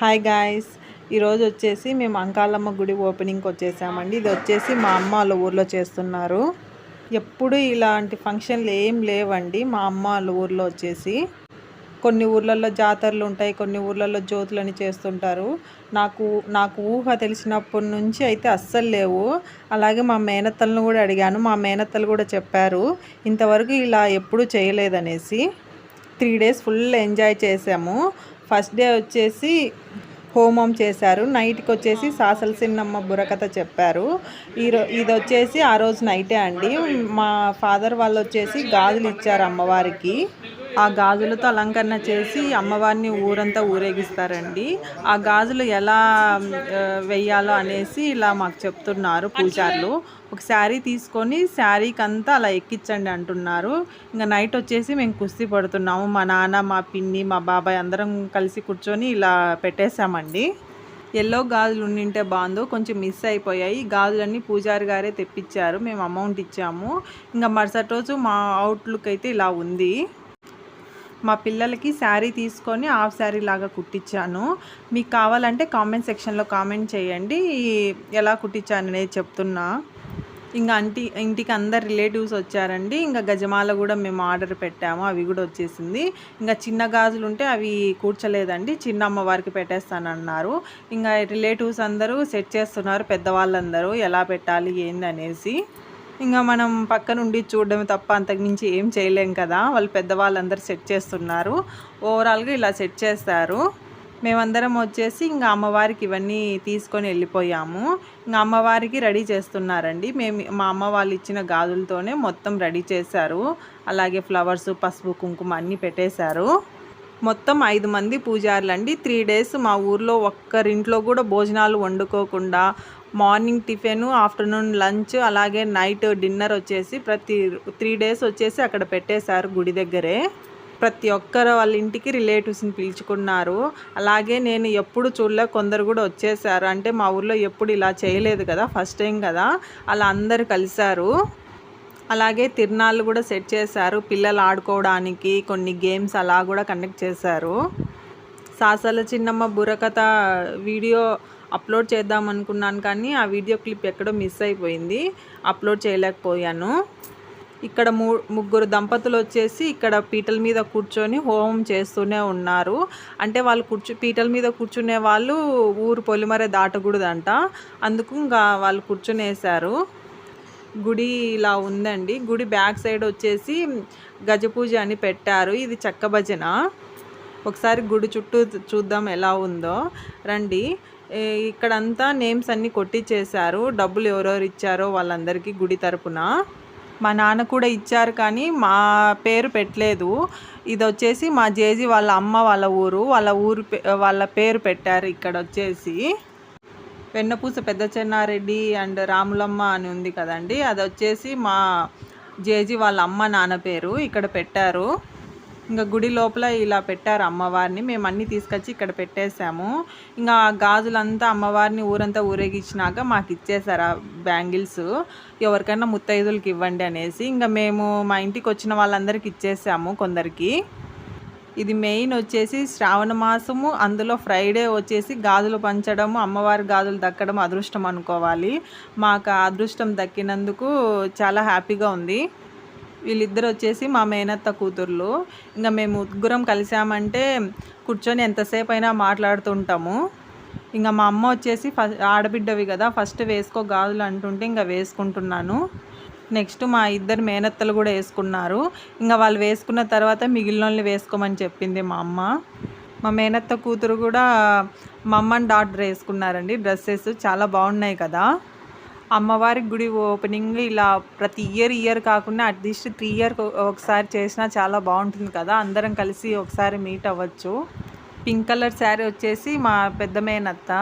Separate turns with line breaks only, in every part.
Hi guys ఈరోజు వచ్చేసి మేము అంకాలమ్మ గుడి ఓపెనింగ్కి వచ్చేసామండి. ఇది వచ్చేసి మా అమ్మ వాళ్ళ ఊర్లో చేస్తున్నారు. ఎప్పుడు ఇలాంటి ఫంక్షన్లు ఏం లేవండి. మా అమ్మ వాళ్ళ ఊర్లో వచ్చేసి కొన్ని ఊర్లలో జాతరలు ఉంటాయి కొన్ని ఊర్లలో జ్యోతులని చేస్తుంటారు. నాకు నాకు ఊహ తెలిసినప్పటి నుంచి అయితే అస్సలు లేవు. అలాగే మా మేనత్తలను కూడా అడిగాను. మా మేనత్తలు కూడా చెప్పారు ఇంతవరకు ఇలా ఎప్పుడూ చేయలేదనేసి. త్రీ డేస్ ఫుల్ ఎంజాయ్ చేసాము. ఫస్ట్ డే వచ్చేసి హోమం చేశారు. నైట్కి వచ్చేసి సాసల సిన్నమ్మ బుర్రకథ చెప్పారు. ఈరో ఇది వచ్చేసి ఆ రోజు నైటే అండి. మా ఫాదర్ వాళ్ళు వచ్చేసి గాజులు ఇచ్చారు అమ్మవారికి. ఆ గాజులతో అలంకరణ చేసి అమ్మవారిని ఊరంతా ఊరేగిస్తారండి. ఆ గాజులు ఎలా వెయ్యాలో అనేసి ఇలా మాకు చెప్తున్నారు పూజారులు. ఒక శారీ తీసుకొని శారీకి అంతా అలా ఎక్కించండి అంటున్నారు. ఇంకా నైట్ వచ్చేసి మేము కుస్తీ పడుతున్నాము. మా నాన్న మా పిన్ని మా బాబాయ్ అందరం కలిసి కూర్చొని ఇలా పెట్టేశామండి. ఎల్లో గాజులు ఉండింటే బాగుందో కొంచెం మిస్ అయిపోయాయి. గాజులన్నీ పూజారి గారే తెప్పించారు. మేము అమౌంట్ ఇచ్చాము. ఇంకా మరుసటి రోజు మా అవుట్లుక్ అయితే ఇలా ఉంది. మా పిల్లలకి శారీ తీసుకొని హాఫ్ శారీ లాగా కుట్టించాను. మీకు కావాలంటే కామెంట్ సెక్షన్లో కామెంట్ చేయండి. ఎలా కుట్టించాను అనేది చెప్తున్నా. ఇంకా అంటి ఇంటికి అందరు రిలేటివ్స్ వచ్చారండి. ఇంకా గజమాల కూడా మేము ఆర్డర్ పెట్టాము. అవి కూడా వచ్చేసింది. ఇంకా చిన్న గాజులు ఉంటే అవి కూర్చోలేదండి. చిన్న అమ్మవారికి పెట్టేస్తానన్నారు. ఇంకా రిలేటివ్స్ అందరూ సెట్ చేస్తున్నారు. పెద్దవాళ్ళందరూ ఎలా పెట్టాలి ఏంది అనేసి. ఇంకా మనం పక్క నుండి చూడడం తప్ప అంతకుమించి ఏం చేయలేం కదా. వాళ్ళు పెద్దవాళ్ళందరూ సెట్ చేస్తున్నారు. ఓవరాల్గా ఇలా సెట్ చేస్తారు. మేమందరం వచ్చేసి ఇంకా అమ్మవారికి ఇవన్నీ తీసుకొని వెళ్ళిపోయాము. ఇంకా అమ్మవారికి రెడీ చేస్తున్నారండి. మేము మా అమ్మ వాళ్ళు ఇచ్చిన గాజులతోనే మొత్తం రెడీ చేశారు. అలాగే ఫ్లవర్స్ పసుపు కుంకుమ అన్నీ పెట్టేశారు. మొత్తం ఐదు మంది పూజారులు అండి త్రీ డేస్ మా ఊర్లో ఒక్కరింట్లో కూడా భోజనాలు వండుకోకుండా మార్నింగ్ టిఫిన్ ఆఫ్టర్నూన్ లంచ్ అలాగే నైట్ డిన్నర్ వచ్చేసి ప్రతి త్రీ డేస్ వచ్చేసి అక్కడ పెట్టేశారు గుడి దగ్గరే. ప్రతి ఒక్కరు వాళ్ళ ఇంటికి రిలేటివ్స్ని పిలుచుకున్నారు. అలాగే నేను ఎప్పుడు చూడలే కొందరు కూడా వచ్చేసారు అంటే మా ఊర్లో ఎప్పుడు ఇలా చేయలేదు కదా ఫస్ట్ టైం కదా. అలా అందరు కలిశారు. అలాగే తిరునాళ్ళు కూడా సెట్ చేశారు. పిల్లలు ఆడుకోవడానికి కొన్ని గేమ్స్ అలా కూడా కండక్ట్ చేశారు. సాసల చిన్నమ్మ బుర్రకథ వీడియో అప్లోడ్ చేద్దాం అనుకున్నాను కానీ ఆ వీడియో క్లిప్ ఎక్కడో మిస్ అయిపోయింది. అప్లోడ్ చేయలేకపోయాను. ఇక్కడ మూ ముగ్గురు దంపతులు వచ్చేసి ఇక్కడ పీటల మీద కూర్చొని హోమం చేస్తూనే ఉన్నారు. అంటే వాళ్ళు కూర్చు పీటల మీద కూర్చునే వాళ్ళు ఊరు పొలిమరే దాటకూడదంట. అందుకు ఇంకా వాళ్ళు కూర్చునేసారు గుడి ఇలా ఉందండి. గుడి బ్యాక్ సైడ్ వచ్చేసి గజపూజ అని పెట్టారు. ఇది చెక్క భజన. ఒకసారి గుడి చుట్టూ చూద్దాం ఎలా ఉందో. రండి. ఇక్కడంతా నేమ్స్ అన్నీ కొట్టించేశారు డబ్బులు ఎవరెవరు ఇచ్చారో వాళ్ళందరికీ గుడి తరపున. మా నాన్న కూడా ఇచ్చారు కానీ మా పేరు పెట్టలేదు. ఇది వచ్చేసి మా జేజీ వాళ్ళ అమ్మ వాళ్ళ ఊరు. వాళ్ళ ఊరు వాళ్ళ పేరు పెట్టారు ఇక్కడ వచ్చేసి వెన్నపూస పెద్ద చెన్నారెడ్డి అండ్ రాములమ్మ అని ఉంది కదండి. అది వచ్చేసి మా జేజీ వాళ్ళ అమ్మ నాన్న పేరు ఇక్కడ పెట్టారు. ఇంకా గుడి లోపల ఇలా పెట్టారు అమ్మవారిని. మేము అన్నీ తీసుకొచ్చి ఇక్కడ పెట్టేశాము. ఇంకా గాజులంతా అమ్మవారిని ఊరంతా ఊరేగించినాక మాకు ఇచ్చేసారు ఆ బ్యాంగిల్స్. ఎవరికైనా ముత్తైదులకి ఇవ్వండి అనేసి ఇంకా మేము మా ఇంటికి వచ్చిన వాళ్ళందరికీ ఇచ్చేసాము కొందరికి. ఇది మెయిన్ వచ్చేసి శ్రావణ మాసము. అందులో ఫ్రైడే వచ్చేసి గాజులు పంచడము అమ్మవారి గాజులు దక్కడం అదృష్టం అనుకోవాలి. మాకు అదృష్టం దక్కినందుకు చాలా హ్యాపీగా ఉంది. వీళ్ళిద్దరు వచ్చేసి మా మేనత్త కూతుర్లు. ఇంకా మేము ముగ్గురం కలిసామంటే కూర్చొని ఎంతసేపు అయినా మాట్లాడుతుంటాము. ఇంకా మా అమ్మ వచ్చేసి ఫస్ట్ ఆడబిడ్డవి కదా ఫస్ట్ వేసుకో గాజులు అంటుంటే ఇంకా వేసుకుంటున్నాను. నెక్స్ట్ మా ఇద్దరు మేనత్తలు కూడా వేసుకున్నారు. ఇంకా వాళ్ళు వేసుకున్న తర్వాత మిగిలిన వాళ్ళని వేసుకోమని చెప్పింది మా అమ్మ. మా మేనత్త కూతురు కూడా మా అమ్మ అండ్ డాటర్ వేసుకున్నారండి. డ్రెస్సెస్ చాలా బాగున్నాయి కదా. అమ్మవారి గుడి ఓపెనింగ్ ఇలా ప్రతి ఇయర్ ఇయర్ కాకుండా అట్లీస్ట్ త్రీ ఇయర్ ఒకసారి చేసినా చాలా బాగుంటుంది కదా. అందరం కలిసి ఒకసారి మీట్ అవ్వచ్చు. పింక్ కలర్ శారీ వచ్చేసి మా పెద్ద మేనత్త.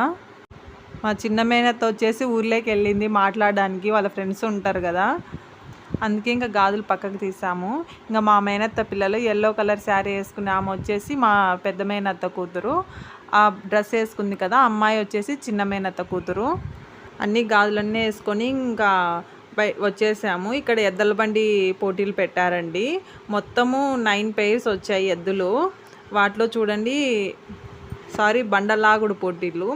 మా చిన్న మేనత్త వచ్చేసి ఊర్లోకి వెళ్ళింది మాట్లాడడానికి. వాళ్ళ ఫ్రెండ్స్ ఉంటారు కదా. అందుకే ఇంకా గాజులు పక్కకు తీసాము. ఇంకా మా మేనత్త పిల్లలు ఎల్లో కలర్ శారీ వేసుకుని ఆమె వచ్చేసి మా పెద్ద మేనత్త కూతురు. ఆ డ్రెస్ వేసుకుంది కదా. అమ్మాయి వచ్చేసి చిన్న మేనత్త కూతురు. అన్ని గాజులన్నీ వేసుకొని ఇంకా బై వచ్చేసాము. ఇక్కడ ఎద్దల బండి పోటీలు పెట్టారండి. మొత్తము నైన్ పెయిర్స్ వచ్చాయి ఎద్దులు. వాటిలో చూడండి సారీ బండలాగుడు పోటీలు.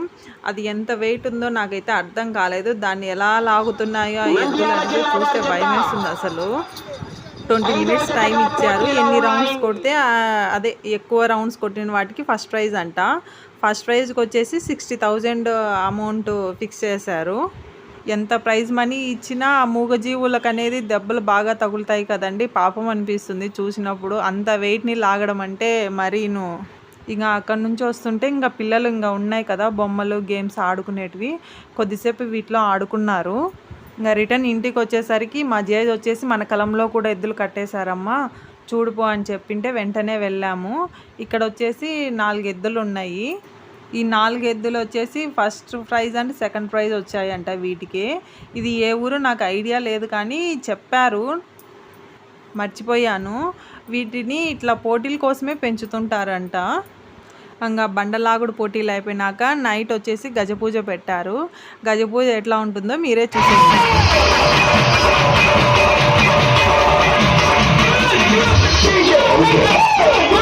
అది ఎంత వెయిట్ ఉందో నాకైతే అర్థం కాలేదు. దాన్ని ఎలా లాగుతున్నాయో ఎద్దులు అనేది చూస్తే భయం వేస్తుంది అసలు. ట్వంటీ మినిట్స్ టైం ఇచ్చారు. ఎన్ని రౌండ్స్ కొడితే అదే ఎక్కువ రౌండ్స్ కొట్టిన వాటికి ఫస్ట్ ప్రైజ్ అంట. ఫస్ట్ ప్రైజ్కి వచ్చేసి సిక్స్టీ థౌజండ్ అమౌంట్ ఫిక్స్ చేశారు. ఎంత ప్రైజ్ మనీ ఇచ్చినా ఆ మూగజీవులకు అనేది దెబ్బలు బాగా తగులుతాయి కదండి. పాపం అనిపిస్తుంది చూసినప్పుడు. అంత వెయిట్ని లాగడం అంటే మరీను. ఇంకా అక్కడి నుంచి వస్తుంటే ఇంకా పిల్లలు ఇంకా ఉన్నాయి కదా బొమ్మలు గేమ్స్ ఆడుకునేటివి. కొద్దిసేపు వీటిలో ఆడుకున్నారు. ఇంకా రిటర్న్ ఇంటికి వచ్చేసరికి మా జేజ్ వచ్చేసి మన కలంలో కూడా ఎద్దులు కట్టేశారమ్మా. చూడుపో అని చెప్పింటే వెంటనే వెళ్ళాము. ఇక్కడ వచ్చేసి నాలుగు ఎద్దులు ఉన్నాయి. ఈ నాలుగు ఎద్దులు వచ్చేసి first prize and second prize వచ్చాయంట వీటికి. ఇది ఏ ఊరు నాకు ఐడియా లేదు కానీ చెప్పారు. మర్చిపోయాను. వీటిని ఇట్లా పోటీల కోసమే పెంచుతుంటారంట. ఇంకా బండలాగుడు పోటీలు అయిపోయినాక నైట్ వచ్చేసి గజపూజ పెట్టారు. గజపూజ ఎట్లా ఉంటుందో మీరే చూసేయండి.
Silent,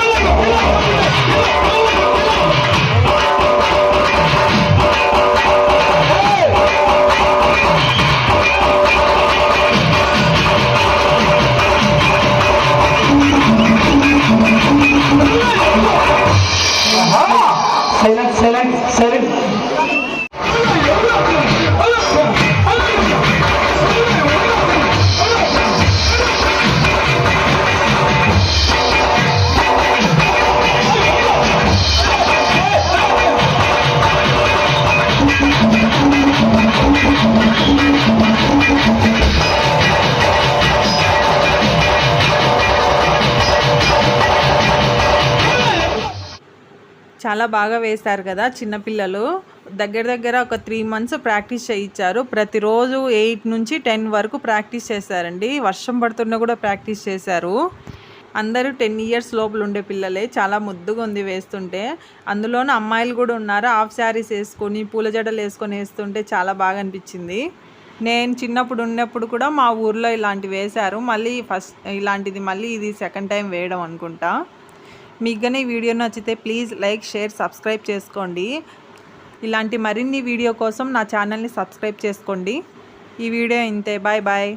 చాలా బాగా వేశారు కదా చిన్నపిల్లలు దగ్గర దగ్గర ఒక త్రీ మంత్స్ ప్రాక్టీస్ చేయించారు. ప్రతిరోజు ఎయిట్ నుంచి టెన్ వరకు ప్రాక్టీస్ చేశారండి. వర్షం పడుతున్నా కూడా ప్రాక్టీస్ చేశారు. అందరూ టెన్ ఇయర్స్ లోపల ఉండే పిల్లలే. చాలా ముద్దుగా ఉంది వేస్తుంటే. అందులోనూ అమ్మాయిలు కూడా ఉన్నారు. హాఫ్ శారీస్ వేసుకొని పూల జడలు వేసుకొని వేస్తుంటే చాలా బాగా అనిపించింది. నేను చిన్నప్పుడు ఉన్నప్పుడు కూడా మా ఊర్లో ఇలాంటివి వేశారు. మళ్ళీ ఫస్ట్ ఇలాంటిది మళ్ళీ ఇది సెకండ్ టైం వేయడం అనుకుంటా. మీకు కానీ ఈ వీడియో నచ్చితే ప్లీజ్ లైక్ షేర్ సబ్స్క్రైబ్ చేసుకోండి. ఇలాంటి మరిన్ని వీడియో కోసం నా ఛానల్ని సబ్స్క్రైబ్ చేసుకోండి. ఈ వీడియో ఇంతే. Bye bye.